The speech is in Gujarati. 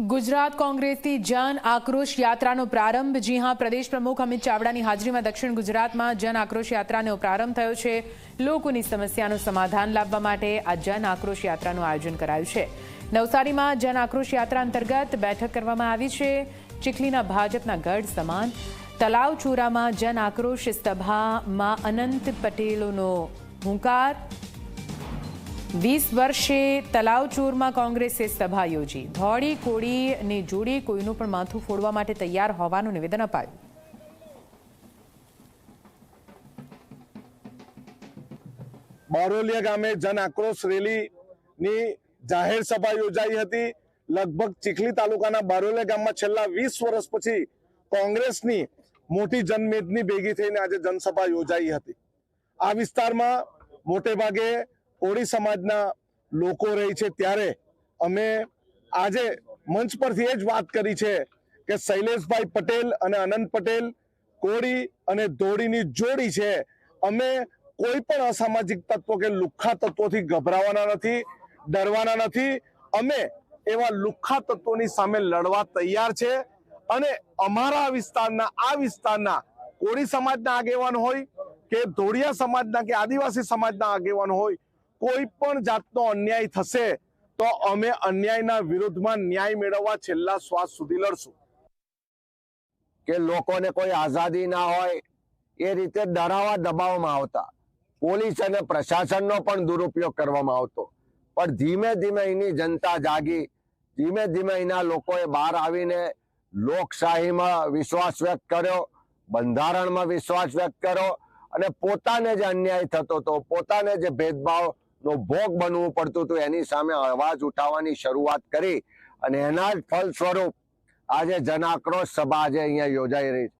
ગુજરાત કોંગ્રેસથી જન આક્રોશ યાત્રાનો પ્રારંભ. જી હા, પ્રદેશ પ્રમુખ અમિત ચાવડાની હાજરીમાં દક્ષિણ ગુજરાતમાં જન આક્રોશ યાત્રાનો પ્રારંભ થયો છે. લોકોની સમસ્યાનું સમાધાન લાવવા માટે આ જન આક્રોશ યાત્રાનું આયોજન કરાયું છે. નવસારીમાં જન આક્રોશ યાત્રા અંતર્ગત બેઠક કરવામાં આવી છે. ચીખલીના ભાજપના ગઢ સમાન. તલાવ ચોરામાં જન આક્રોશ સભામાં અનંત પટેલોનો હુંકાર. વીસ વર્ષે તલાવચોરમાં કોંગ્રેસે સભા યોજી. ધોળી કોળીની જોડી કોઈનું પણ માથું ફોડવા માટે તૈયાર હોવાનું નિવેદન અપાયું. બારોલિયા ગામે જન આક્રોશ રેલીની જાહેર સભા યોજાઈ હતી. લગભગ ચીખલી તાલુકાના બારોલિયા ગામમાં છેલ્લા વીસ વર્ષ પછી કોંગ્રેસની મોટી જનમેદની ભેગી થઈને આજે જનસભા યોજાઈ હતી. આ વિસ્તારમાં મોટે ભાગે કોળી સમાજના લોકો રહી છે ત્યારે અમે આજે મંચ પરથી એ જ વાત કરી છે કે શૈલેષભાઈ પટેલ અને અનંત પટેલ કોળી અને ધોળીની જોડી છે. અમે કોઈ પણ અસામાજિક તત્વો કે લુખ્ખા તત્વોથી ગભરાવાના નથી, ડરવાના નથી. અમે એવા લુખ્ખા તત્વોની સામે લડવા તૈયાર છે અને અમારા વિસ્તારના, આ વિસ્તારના કોળી સમાજના આગેવાન હોય કે ધોળિયા સમાજના કે આદિવાસી સમાજના આગેવાન હોય કોઈ પણ જાતનો અન્યાય થશે, તો અમે અન્યાયના વિરુદ્ધમાં ન્યાય મેળવવા છેલ્લા શ્વાસ સુધી લડશું. કે લોકોને કોઈ આઝાદી ના હોય, એ રીતે ડરાવા દબાવવામાં આવતા. પોલીસ અને પ્રશાસનનો પણ દુરુપયોગ કરવામાં આવતો. પણ ધીમે ધીમે એની જનતા જાગી. ધીમે ધીમે એના લોકોએ બહાર આવીને લોકશાહીમાં વિશ્વાસ વ્યક્ત કર્યો, બંધારણમાં વિશ્વાસ વ્યક્ત કર્યો, અને પોતાને જે અન્યાય થતો હતો પોતાને જે ભેદભાવનો ભોગ બનવું પડતું હતું. એની સામે અવાજ ઉઠાવવાની શરૂઆત કરી અને એના જ ફલ સ્વરૂપ આજે જનાક્રોશ સભા આજે અહીંયા યોજાઈ રહી છે.